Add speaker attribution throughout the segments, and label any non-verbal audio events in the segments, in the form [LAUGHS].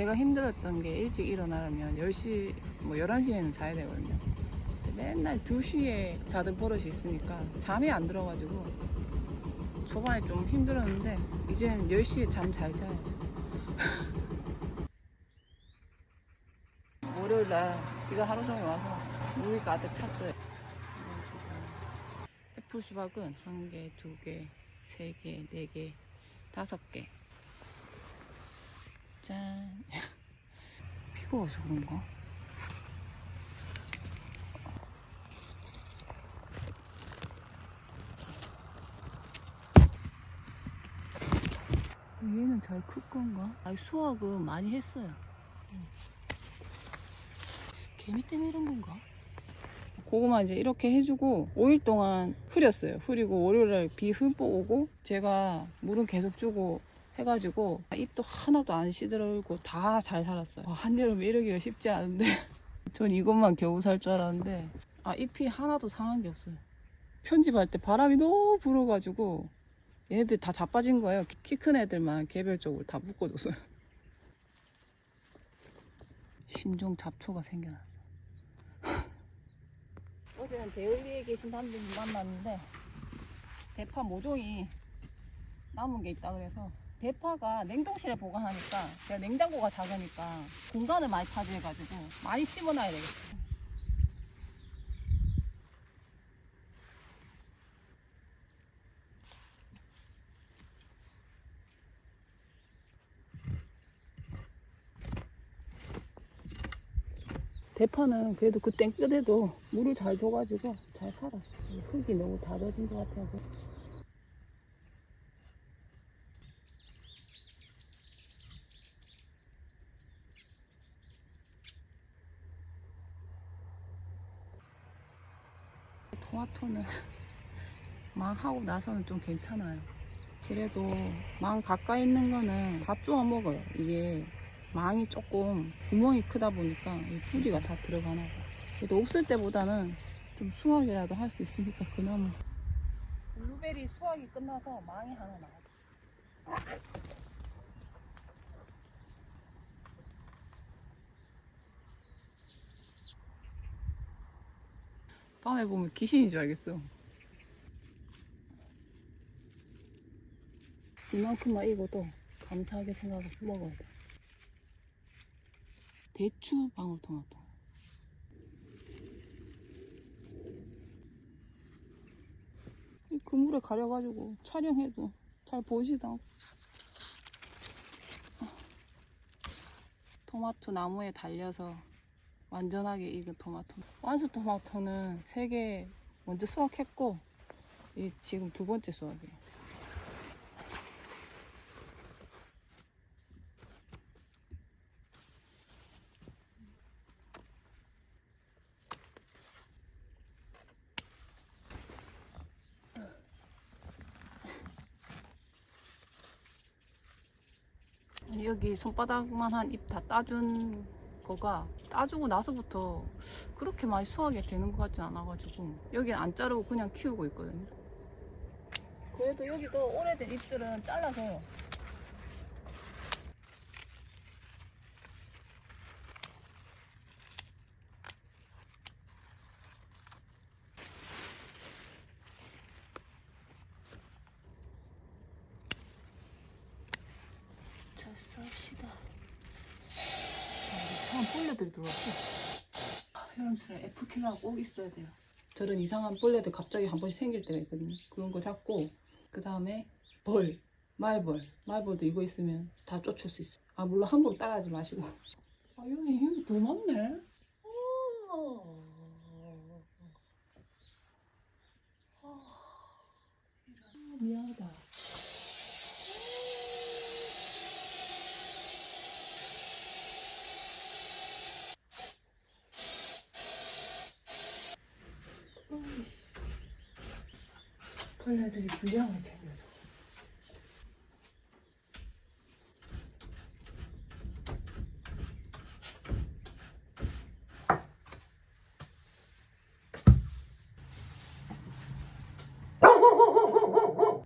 Speaker 1: 제가 힘들었던 게 일찍 일어나려면 10시, 뭐 11시에는 자야 되거든요. 맨날 2시에 자던 버릇이 있으니까 잠이 안 들어가지고 초반에 좀 힘들었는데 이제는 10시에 잠 잘 자요. [LAUGHS] 월요일 날 비가 하루 종일 와서 물이 가득 찼어요. 애플 수박은 한 개, 두 개, 세 개, 네 개, 다섯 개. 짠. 비가 와서 그런가? 얘는 잘 클 건가? 아니 수확은 많이 했어요. 개미 때문에 이런 건가? 고구마 이제 이렇게 해주고 5일 동안 흐렸어요. 흐리고 월요일에 비 흠뻑 오고 제가 물은 계속 주고 해가지고 잎도 하나도 안 시들고 다 잘 살았어요. 와, 한여름에 이러기가 쉽지 않은데 [LAUGHS] 전 이것만 겨우 살 줄 알았는데 아 잎이 하나도 상한 게 없어요. 편집할 때 바람이 너무 불어가지고 얘네들 다 자빠진 거예요. 키 큰 애들만 개별적으로 다 묶어줬어요. [LAUGHS] 신종 잡초가 생겨났어. [LAUGHS] 어제는 데일리에 계신 사람들 만났는데 대파 모종이 남은 게 있다 그래서 대파가 냉동실에 보관하니까 제가 냉장고가 작으니까 공간을 많이 차지해가지고 많이 심어놔야 되겠어요. 대파는 그래도 그 땡볕에도 물을 잘 줘가지고 잘 살았어. 흙이 너무 다져진 것 같아서. 토마토는 망하고 나서는 좀 괜찮아요. 그래도 망 가까이 있는 거는 다 쪼아 먹어요. 이게 망이 조금 구멍이 크다 보니까 이 뿌리가 다 들어가나 봐. 그래도 없을 때보다는 좀 수확이라도 할 수 있으니까 그나마. 블루베리 수확이 끝나서 망이 하나 나와. 밤에 보면 귀신인 줄 알겠어. 이만큼만 익어도 감사하게 생각하고 먹어야 돼. 대추 방울토마토. 이 그물에 가려가지고 촬영해도 잘 않고. 토마토 나무에 달려서 완전하게 익은 토마토. 완수 토마토는 세개 먼저 수확했고, 이 지금 두 번째 수확이에요. 여기 손바닥만 한잎다 따준 거가 따주고 나서부터 그렇게 많이 수확이 되는 것 같진 않아가지고 여기 안 자르고 그냥 키우고 있거든요. 그래도 여기도 오래된 잎들은 잘라서 잘 쌉시다. 벌레들이 들어왔어. 아, 여름철에 애플캐가 꼭 있어야 돼요. 저런 이상한 벌레들 갑자기 한 번씩 생길 때가 있거든요. 그런 거 잡고 그 다음에 벌, 말벌, 말벌도 이거 있으면 다 쫓을 수 있어요. 아 물론 함부로 따라하지 마시고. 아 여기 여기 더 많네. 오. 아. 미안하다. 벌레들이 분량을 챙겨줘.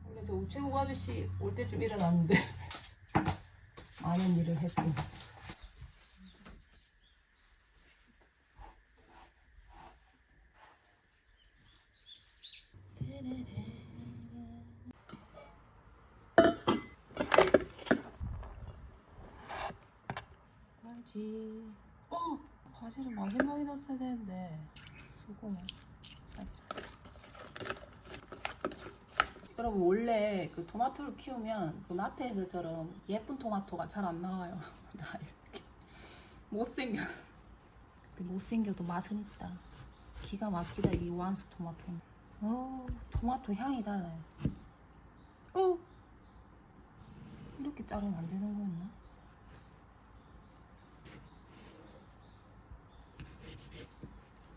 Speaker 1: 원래 저 우체국 아저씨 올 때쯤 일어났는데 [LAUGHS] 많은 일을 했고 바질. 어, 바질은 마지막에 넣었어야 되는데 소금 살짝. 여러분 원래 그 토마토를 키우면 그 마트에서처럼 예쁜 토마토가 잘 안 나와요. [LAUGHS] 나 이렇게 못생겼어. 근데 못생겨도 맛은 있다. 기가 막히다 이 완숙 토마토는. 어, 토마토 향이 달라요. 어, 이렇게 자르면 안 되는 거였나?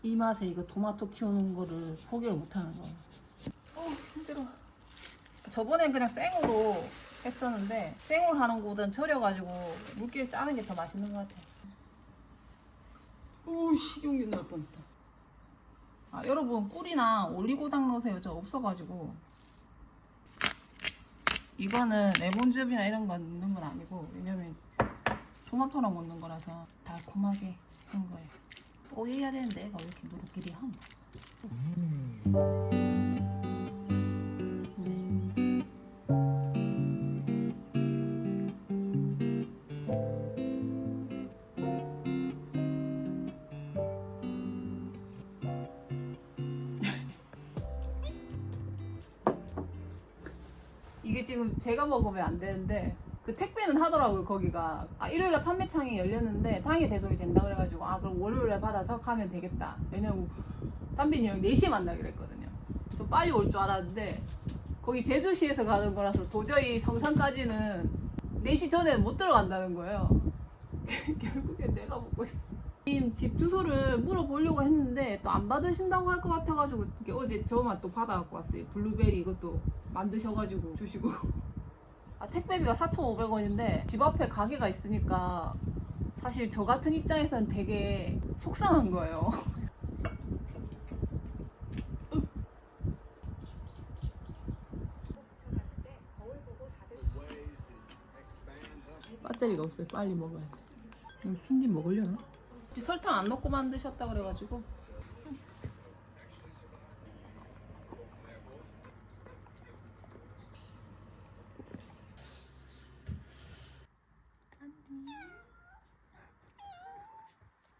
Speaker 1: 이 맛에 이거 토마토 키우는 거를 포기를 못 하는 거야. 어, 힘들어. 저번엔 그냥 생으로 했었는데 생으로 하는 거보단 절여가지고 물기를 짜는 게 더 맛있는 것 같아. 오, 식용유 넣을 뻔했다. 아, 여러분 꿀이나 올리고당 넣으세요. 저 없어가지고. 이거는 레몬즙이나 이런 거 넣는 건 아니고 왜냐면 토마토랑 먹는 거라서 달콤하게 한 거예요. 오해해야 되는데 얘가 왜 이렇게 누구끼리 한? 이게 지금 제가 먹으면 안 되는데 그 택배는 하더라고요 거기가. 아 일요일에 판매창이 열렸는데 당일 배송이 된다 그래가지고 아 그럼 월요일에 받아서 가면 되겠다. 왜냐면 담빈이 형 4시에 만나기로 했거든요. 좀 빨리 올 줄 알았는데 거기 제주시에서 가는 거라서 도저히 성산까지는 4시 전에 못 들어간다는 거예요. [LAUGHS] 결국에 내가 먹고 있어. 님집 주소를 물어보려고 했는데 또 안 받으신다고 할 것 같아가지고 어제 저만 또 받아갖고 왔어요. 블루베리 이것도 만드셔가지고 주시고 아 택배비가 4,500원인데 집 앞에 가게가 있으니까 사실 저 같은 입장에서는 되게 속상한 거예요. 배터리가 없어요. 빨리 먹어야 돼. 순디 먹으려나? 설탕 안 넣고 만드셨다 그래가지고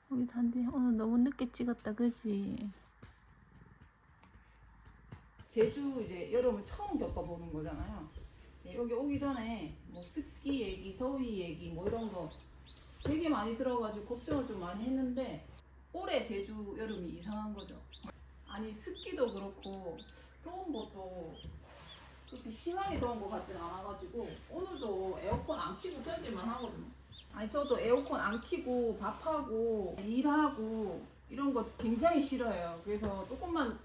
Speaker 1: 우리 단디 오늘 찍었다 그지? 제주 이제 여름을 처음 겪어보는 거잖아요 예, 여기 오기 전에 뭐 습기 얘기, 더위 얘기 뭐 이런 거 되게 많이 들어가지고 걱정을 좀 많이 했는데 올해 제주 여름이 이상한 거죠. 아니 습기도 그렇고 더운 것도 그렇게 심하게 더운 것 같진 않아가지고 오늘도 에어컨 안 켜고 견딜만 하거든요. 아니 저도 에어컨 안 켜고 밥하고 일하고 이런 거 굉장히 싫어해요. 그래서 조금만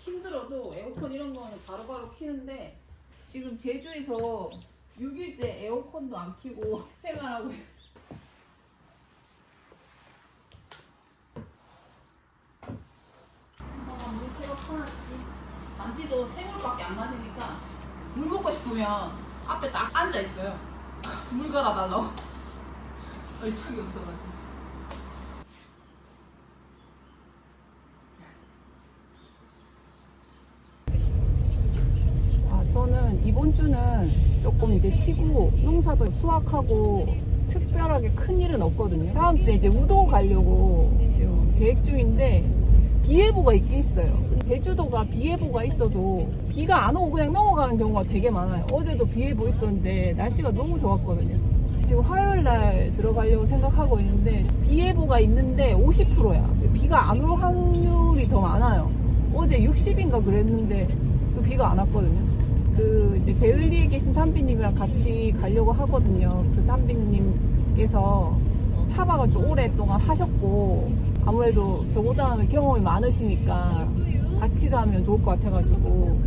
Speaker 1: 힘들어도 에어컨 이런 거는 바로바로 켜는데 지금 제주에서 6일째 에어컨도 안 켜고 [LAUGHS] 생활하고 있어요. 물 새로 퍼놨지. 만디도 생물밖에 안 마시니까 물 먹고 싶으면 앞에 딱 앉아 있어요. 물 갈아 달라고. [LAUGHS] 얼척이 없어가지고. 아, 저는 이번 주는 조금 이제 쉬고 농사도 수확하고 특별하게 큰 일은 없거든요. 다음 주에 이제 우도 가려고 지금 계획 중인데 비 예보가 있긴 있어요. 제주도가 비 예보가 있어도 비가 안 오고 그냥 넘어가는 경우가 되게 많아요. 어제도 비 예보 있었는데 날씨가 너무 좋았거든요. 지금 화요일 날 들어가려고 생각하고 있는데 비 예보가 있는데 50%야. 비가 안 올 확률이 더 많아요. 어제 60인가 그랬는데 또 비가 안 왔거든요. 그 이제 데을리에 계신 탄비님이랑 같이 가려고 하거든요. 그 탄비님께서 차박을 좀 오랫동안 하셨고 아무래도 저보다는 경험이 많으시니까 같이 가면 좋을 것 같아가지고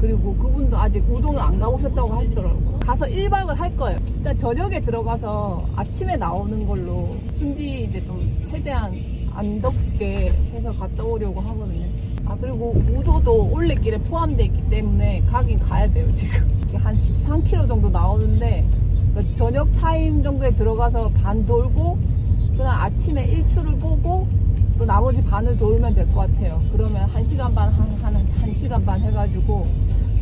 Speaker 1: 그리고 그분도 아직 우동을 안 가보셨다고 하시더라고요. 가서 1박을 할 거예요. 일단 저녁에 들어가서 아침에 나오는 걸로 순디 이제 좀 최대한 안 덥게 해서 갔다 오려고 하거든요. 아 그리고 우도도 올레길에 포함되어 있기 때문에 가긴 가야 돼요 지금. 한 13km 정도 나오는데 그 저녁 타임 정도에 들어가서 반 돌고 그날 아침에 일출을 보고 또 나머지 반을 돌면 될 것 같아요. 그러면 1시간 반, 한, 한 1시간 반 해가지고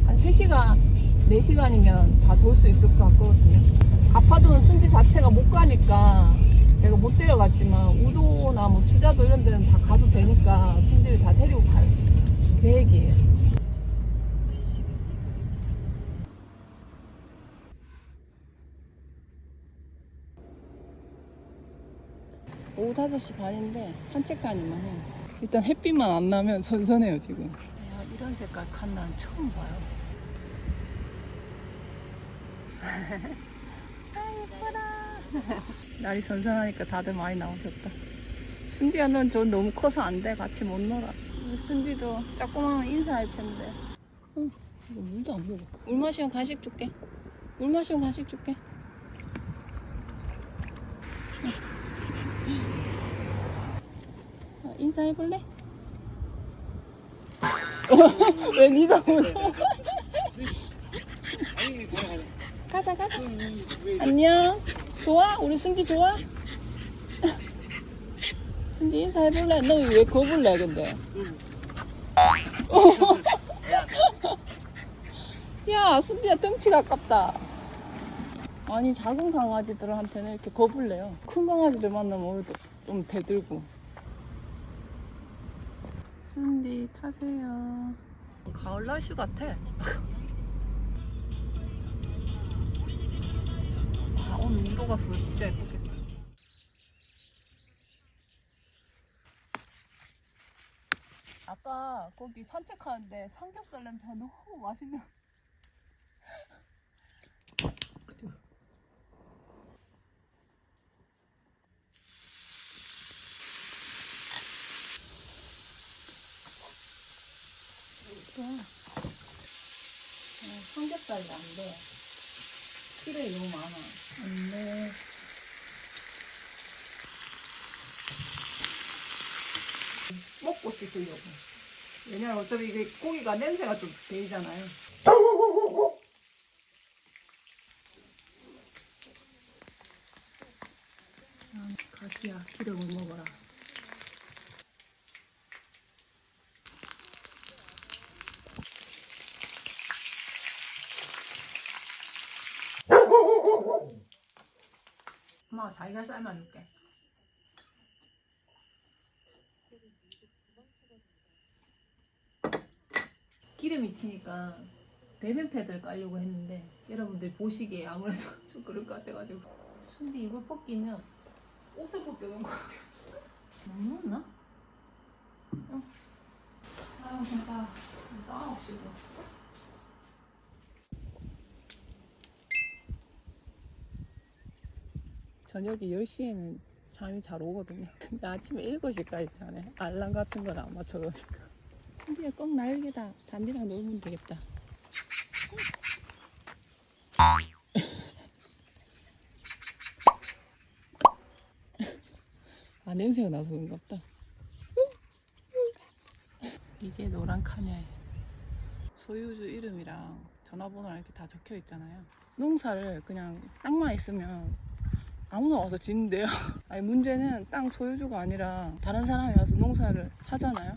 Speaker 1: 한 3시간, 4시간이면 다 돌 수 있을 것 같거든요. 가파도는 순지 자체가 못 가니까 제가 못 데려갔지만 우도나 뭐 추자도 이런 데는 다 가도 되니까 순디를 다 데리고 갈 계획이에요. 오후 5시 반인데 산책 다니만 해요. 일단 햇빛만 안 나면 선선해요, 지금. 야, 이런 색깔 칸난 처음 봐요. [LAUGHS] 아, [LAUGHS] 예쁘다. 날이 선선하니까 다들 많이 나오셨다. 순디야, 넌저 너무 커서 안 돼. 같이 못 놀아. 순디도 조그마한 인사할 텐데. 응, 이거 물도 안 먹어. 물 마시면 간식 줄게. 물 마시면 간식 줄게. 어, 인사해볼래? [LAUGHS] 왜 네가 무서워? [LAUGHS] 가자 가자 안녕 좋아? 우리 순디 좋아? 순디 인사해볼래? 너 왜 겁을내 근데? [LAUGHS] 야 순디야 덩치가 아깝다 아니 작은 강아지들한테는 이렇게 겁을 내요 큰 강아지들 만나면 또좀 대들고 순디 타세요. 가을 날씨 같아. 오늘 운동 갔어. 진짜 예쁘겠다. 아까 거기 산책하는데 삼겹살 냄새가 너무 맛있는. 어, 삼겹살이 안 돼. 필요이 너무 많아. 안 돼. 먹고 씻으려고. 왜냐면 어차피 이게 고기가 냄새가 좀 배이잖아요. 아, 가지야, 기름을 먹어라. 엄마가 자기가 삶아줄게. 기름이 튀니까 배변 패드를 깔려고 했는데 여러분들 보시기에 아무래도 [LAUGHS] 좀 그럴 것 같아가지고 순디 이걸 벗기면 옷을 벗겨놓은 것 같아요. 너무 넣었나? 어? 아유 진짜 싸움없이도 저녁에 10시에는 잠이 잘 오거든요. 근데 아침에 7시까지 자네. 알람 같은 걸 안 맞춰가지고. 신기해, 꼭 날개다. 단디랑 놀면 되겠다. 아, 냄새가 나서 그런가 보다. 이게 노란 카냐예요. 소유주 이름이랑 전화번호랑 이렇게 다 적혀 있잖아요. 농사를 그냥 땅만 있으면 아무나 와서 짓는데요. [LAUGHS] 아니 문제는 땅 소유주가 아니라 다른 사람이 와서 농사를 하잖아요.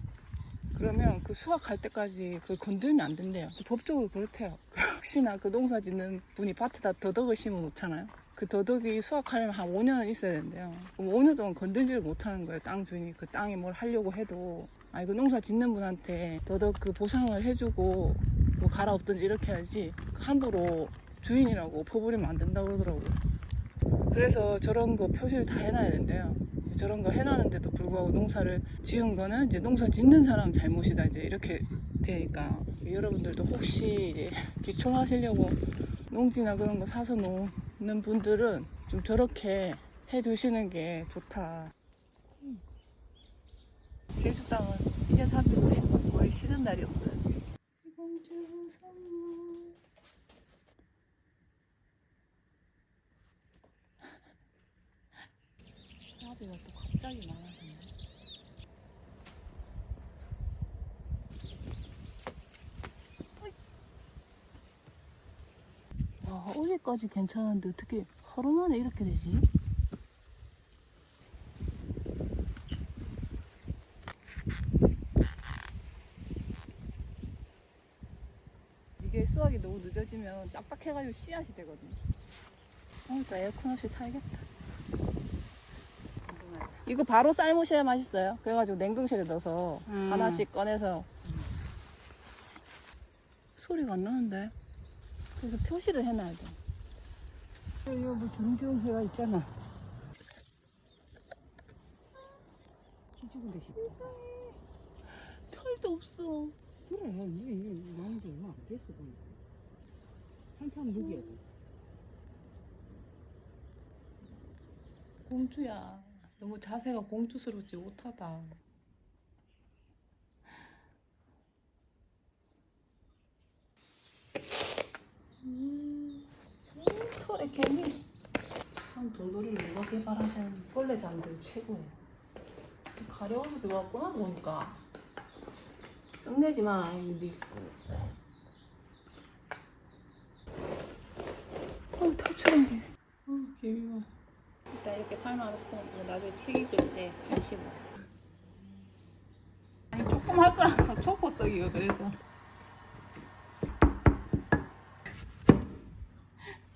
Speaker 1: 그러면 그 수확할 때까지 그걸 건들면 안 된대요. 법적으로 그렇대요. [LAUGHS] 혹시나 그 농사 짓는 분이 밭에다 더덕을 심어 놓잖아요. 그 더덕이 수확하려면 한 5년은 있어야 된대요. 그럼 5년 동안 건들지를 못하는 거예요. 땅 주인이 그 땅에 뭘 하려고 해도. 아니 그 농사 짓는 분한테 더덕 그 보상을 해주고 뭐 갈아엎든지 이렇게 해야지 함부로 주인이라고 퍼부리면 안 된다고 그러더라고요. 그래서 저런 거 표시를 다 해놔야 된대요. 저런 거 해놨는데도 불구하고 농사를 지은 거는 이제 농사 짓는 사람 잘못이다 이제 이렇게 되니까 여러분들도 혹시 이제 기촌하시려고 농지나 그런 거 사서 놓는 분들은 좀 저렇게 해 두시는 게 좋다. 제주 땅은 1년 360일 거의 쉬는 날이 없어요. 이공주 선물. 나비가 또 갑자기 많아졌네. 야, 어제까지 괜찮았는데 어떻게 하루 만에 이렇게 되지? 이게 수확이 너무 늦어지면 딱딱해가지고 씨앗이 되거든요. 오늘 또 에어컨 없이 살겠다. 이거 바로 삶으셔야 맛있어요. 그래가지고 냉동실에 넣어서
Speaker 2: 음.
Speaker 1: 하나씩 꺼내서 소리가 안 나는데 그래서 표시를 해놔야 돼.
Speaker 2: 이거 뭐 주렁주렁 해가 있잖아. 기죽은 듯이.
Speaker 1: 털도 없어.
Speaker 2: 그래, 이게, 이게 나온 지 얼마 안 됐어, 보니까. 한참 묵이야.
Speaker 1: 공주야. 너무 자세가 공주스럽지 못하다. 음, 음, 털에 개미. 참 돌돌이를 누가 개발하신 벌레 장들 최고예요. 가려워서 들어왔구나 보니까. 썩내지 마, 있고. 어, 털처럼 개. 어, 개미 봐. 일단 이렇게 삶아놓고 이제 나중에 책 읽을 때 간식으로 아니 조금 할 거라서 초코 썩이요 그래서.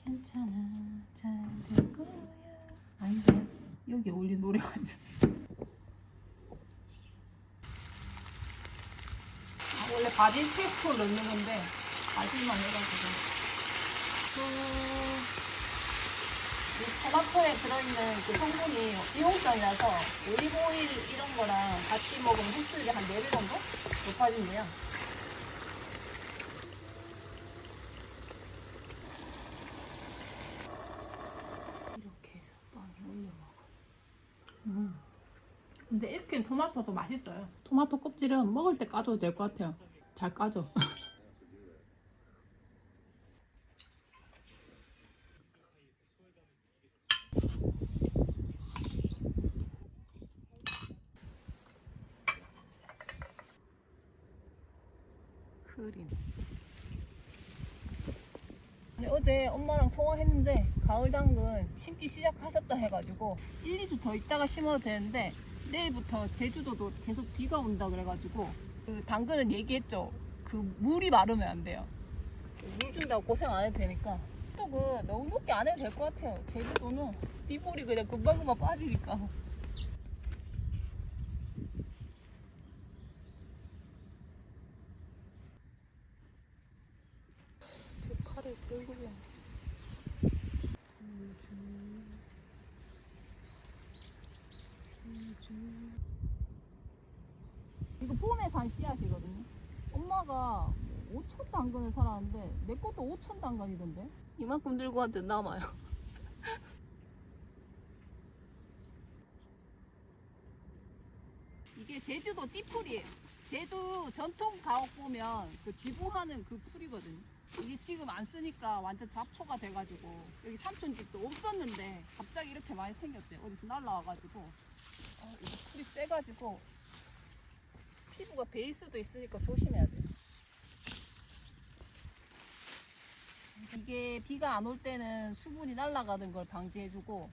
Speaker 1: 괜찮아. 잘될 거야. 아닌데? 여기 올린 노래가 있어 아, 원래 바질 페스토를 넣는 건데 바질만 해가지고. 그 이 토마토에 들어있는 그 성분이 지용성이라서 올리브오일 이런 거랑 같이 먹으면 흡수율이 한 4배 정도 높아진대요. 이렇게 해서 빵에 올려 먹어. 음. 근데 이렇게 토마토도 맛있어요. 토마토 껍질은 먹을 때 까줘도 될 것 같아요. 잘 까줘. [LAUGHS] 흐린. 어제 엄마랑 통화했는데 가을 당근 심기 시작하셨다 해가지고 1, 2주 더 있다가 심어도 되는데 내일부터 제주도도 계속 비가 온다 그래가지고 그 당근은 얘기했죠. 그 물이 마르면 안 돼요. 물 준다고 고생 안 해도 되니까 또 그 너무 높게 안 해도 될 것 같아요. 제주도는 비물이 그냥 금방금방 빠지니까. 수천 단간이던데? 이만큼 들고 왔는데 남아요. [LAUGHS] 이게 제주도 띠풀이에요. 제주 전통 가옥 보면 그 지부하는 그 풀이거든. 이게 지금 안 쓰니까 완전 잡초가 돼가지고 여기 삼촌 집도 없었는데 갑자기 이렇게 많이 생겼대. 어디서 날라와가지고 어, 이 풀이 세가지고 피부가 베일 수도 있으니까 조심해야 돼. 이게 비가 안 올 때는 수분이 날아가는 걸 방지해주고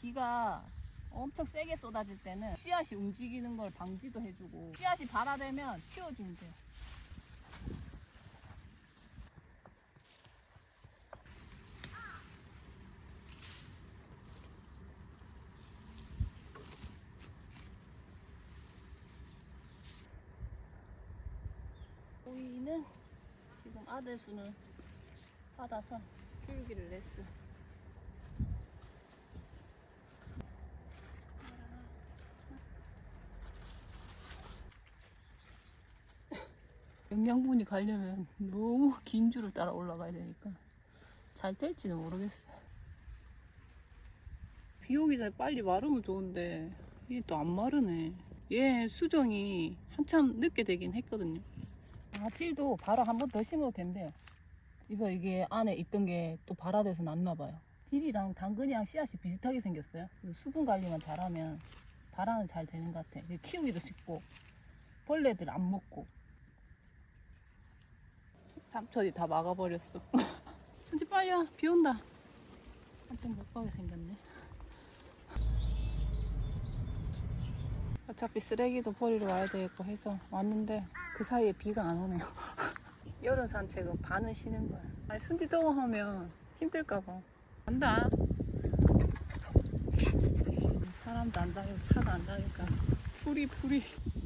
Speaker 1: 비가 엄청 세게 쏟아질 때는 씨앗이 움직이는 걸 방지도 해주고 씨앗이 발화되면 치워주면 돼요. 오이는 지금 아들 수는 받아서 키우기를 냈어. 영양분이 가려면 너무 긴 줄을 따라 올라가야 되니까 잘 될지는 모르겠어요. 비 오기 전에 빨리 마르면 좋은데 이게 또 안 마르네. 얘 수정이 한참 늦게 되긴 했거든요. 아, 틸도 바로 한 번 더 심어도 된대요. 이거 이게 안에 있던 게 또 발화돼서 났나 봐요. 딜이랑 당근이랑 씨앗이 비슷하게 생겼어요. 수분 관리만 잘하면 발화는 잘 되는 것 같아. 키우기도 쉽고 벌레들 안 먹고. 삼촌이 다 막아버렸어. [LAUGHS] 순지 빨리 와. 비 온다. 한참 못 가게 생겼네. 어차피 쓰레기도 버리러 와야 되겠고 해서 왔는데 그 사이에 비가 안 오네요. [LAUGHS] 여름 산책은 반은 쉬는 거야. 아니 순지 더워 하면 힘들까 봐. 간다. 사람 사람도 안 다니고 차도 안 다니까 풀이 풀이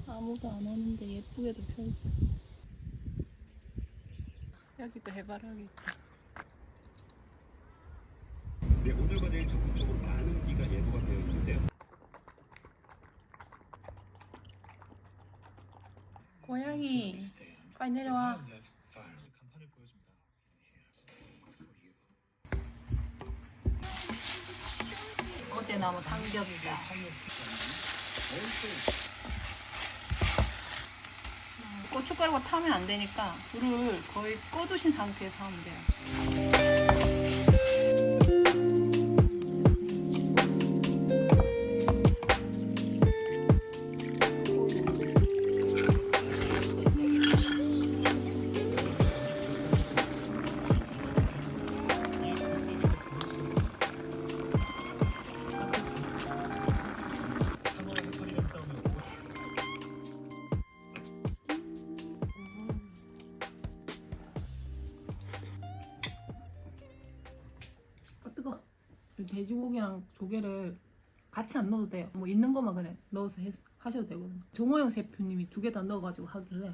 Speaker 1: 아무도 안 오는데 예쁘게도 펴 여기도 해바라기 있다
Speaker 3: 네, 오늘과 내일 전국적으로 많은 비가 예보가 되어 있는데요.
Speaker 1: 고양이 빨리 내려와
Speaker 3: 간판을 보여줍니다.
Speaker 1: 어제 나무 삼겹살. 음, 고춧가루가 타면 안 되니까 불을 거의 꺼두신 상태에서 하면 돼요 같이 안 넣어도 돼요. 뭐 있는 것만 그냥 넣어서 해- 하셔도 되거든요. 정호영 셰프님이 두 개 다 넣어가지고 하길래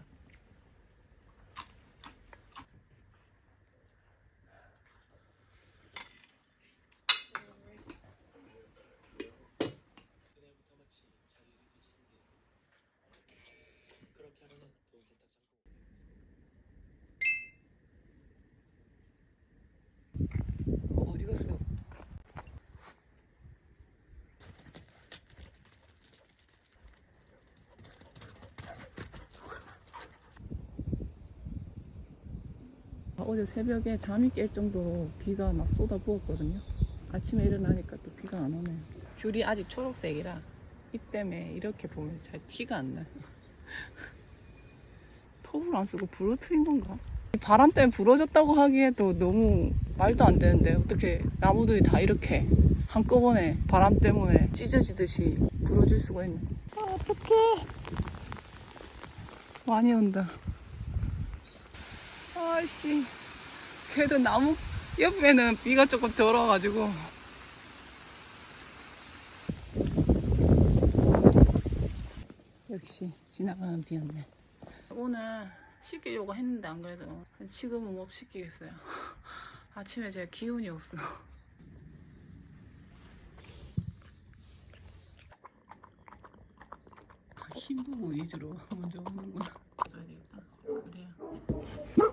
Speaker 1: 어, 어디 갔어? 어제 새벽에 잠이 깰 정도로 비가 막 쏟아 부었거든요. 아침에 일어나니까 또 비가 안 오네요. 귤이 아직 초록색이라 잎 때문에 이렇게 보면 잘 티가 안 나요. [LAUGHS] 톱을 안 쓰고 부러뜨린 건가? 바람 때문에 부러졌다고 하기에도 너무 말도 안 되는데 어떻게 나무들이 다 이렇게 한꺼번에 바람 때문에 찢어지듯이 부러질 수가 있네. 아, 어떡해. 많이 온다. 아이씨. 그래도 나무 옆에는 비가 조금 덜 와가지고. 역시 지나가는 비였네. 오늘 씻기려고 했는데 안 그래도 지금은 못 씻기겠어요. [LAUGHS] 아침에 제가 기운이 없어. 힘부고 위주로 먼저 오는구나. 써야 되겠다. 그래야.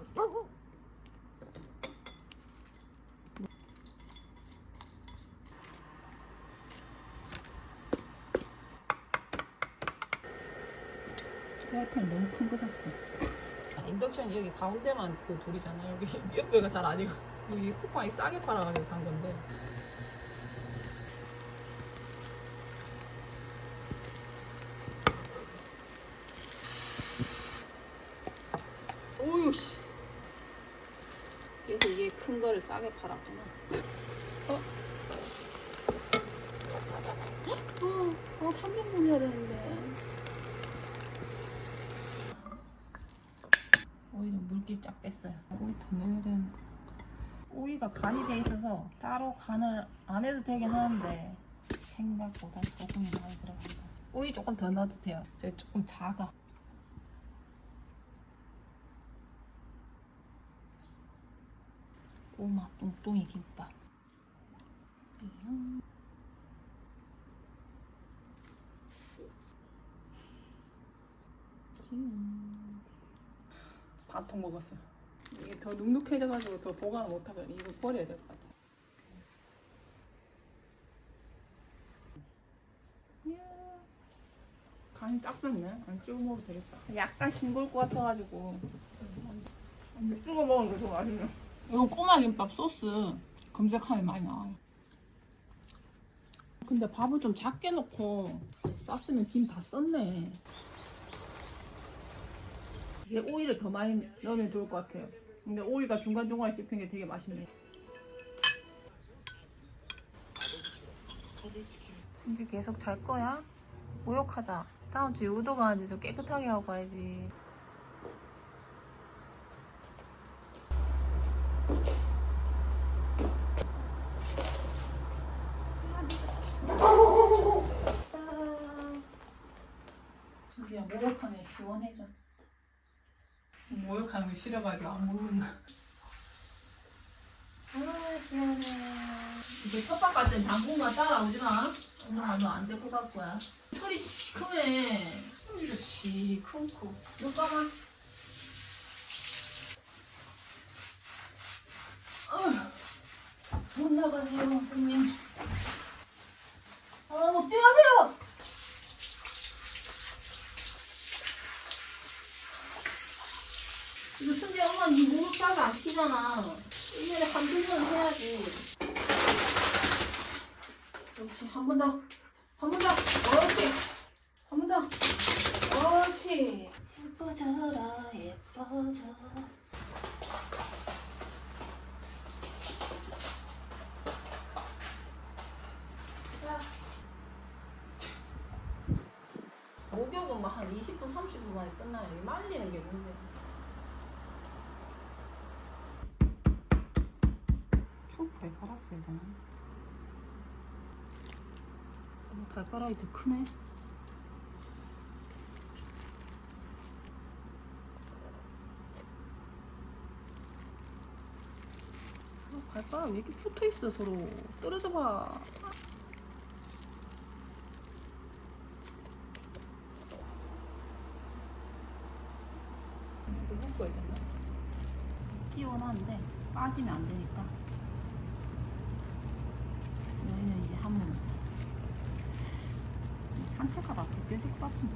Speaker 1: 프라이팬 너무 큰 거 샀어. 인덕션 여기 가운데만 그 불이잖아. 여기 [LAUGHS] 옆에가 잘 아니고 여기 쿠팡이 싸게 팔아가지고 산 건데. 오유 씨. 그래서 이게 큰 거를 싸게 팔았구나. 어 3등분 해야 되는데. 오이는 물기 쫙 뺐어요. 오이 더 넣어야 되는데. 오이가 간이 돼 있어서 따로 간을 안 해도 되긴 하는데 생각보다 소금이 많이 들어간다. 오이 조금 더 넣어도 돼요. 제 조금 작아. 꼬마 뚱뚱이 김밥. 이용. 반통 먹었어. 이게 더 눅눅해져가지고 더 보관을 못하고 이거 버려야 될 것 같아. 간이 딱 좋네. 안 찍어 먹어도 되겠다. 약간 싱거울 것 같아가지고. 안 찍어 먹으니까 더 맛있네. 이거 꼬마 김밥 소스 검색하면 많이 나와요. 근데 밥을 좀 작게 넣고 쌌으면 김 다 썼네. 이게 오이를 더 많이 넣으면 좋을 것 같아요. 근데 오이가 중간중간에 씹힌 게 되게 맛있네. 이제 계속 잘 거야? 모욕하자. 다음 주에 우도 가는데 좀 깨끗하게 하고 가야지.
Speaker 4: 목욕하면 시원해져. 목욕하는 거 싫어가지고 안 먹는 거.
Speaker 1: 아 시원해 이제 땐 당분간 따라오지 마 엄마가 너안 데리고 갈 거야 털이 시큼해
Speaker 4: 쿵쿵.
Speaker 1: 너 봐봐
Speaker 4: 못 나가세요 선생님.
Speaker 1: 아 먹지 마세요 순재 엄마 니 목욕 빨리 안 시키잖아. 1년에 한두 번 해야지. 그렇지 한 번 더. 한 번 더. 그렇지. 한 번 더. 그렇지. 예뻐져라 예뻐져. 목욕은 막한 20분 30분 만에 끝나요. 이 말리는 게 문제야
Speaker 4: 갈았어야 되나?
Speaker 1: 어, 발가락이 더 크네 아, 발가락 왜 이렇게 붙어 있어 서로 떨어져
Speaker 4: 봐또 묶어야 되나?
Speaker 1: 끼워놨는데 빠지면 안 되니까 여기는 이제 한번 산책하다 벗겨질 것 같은데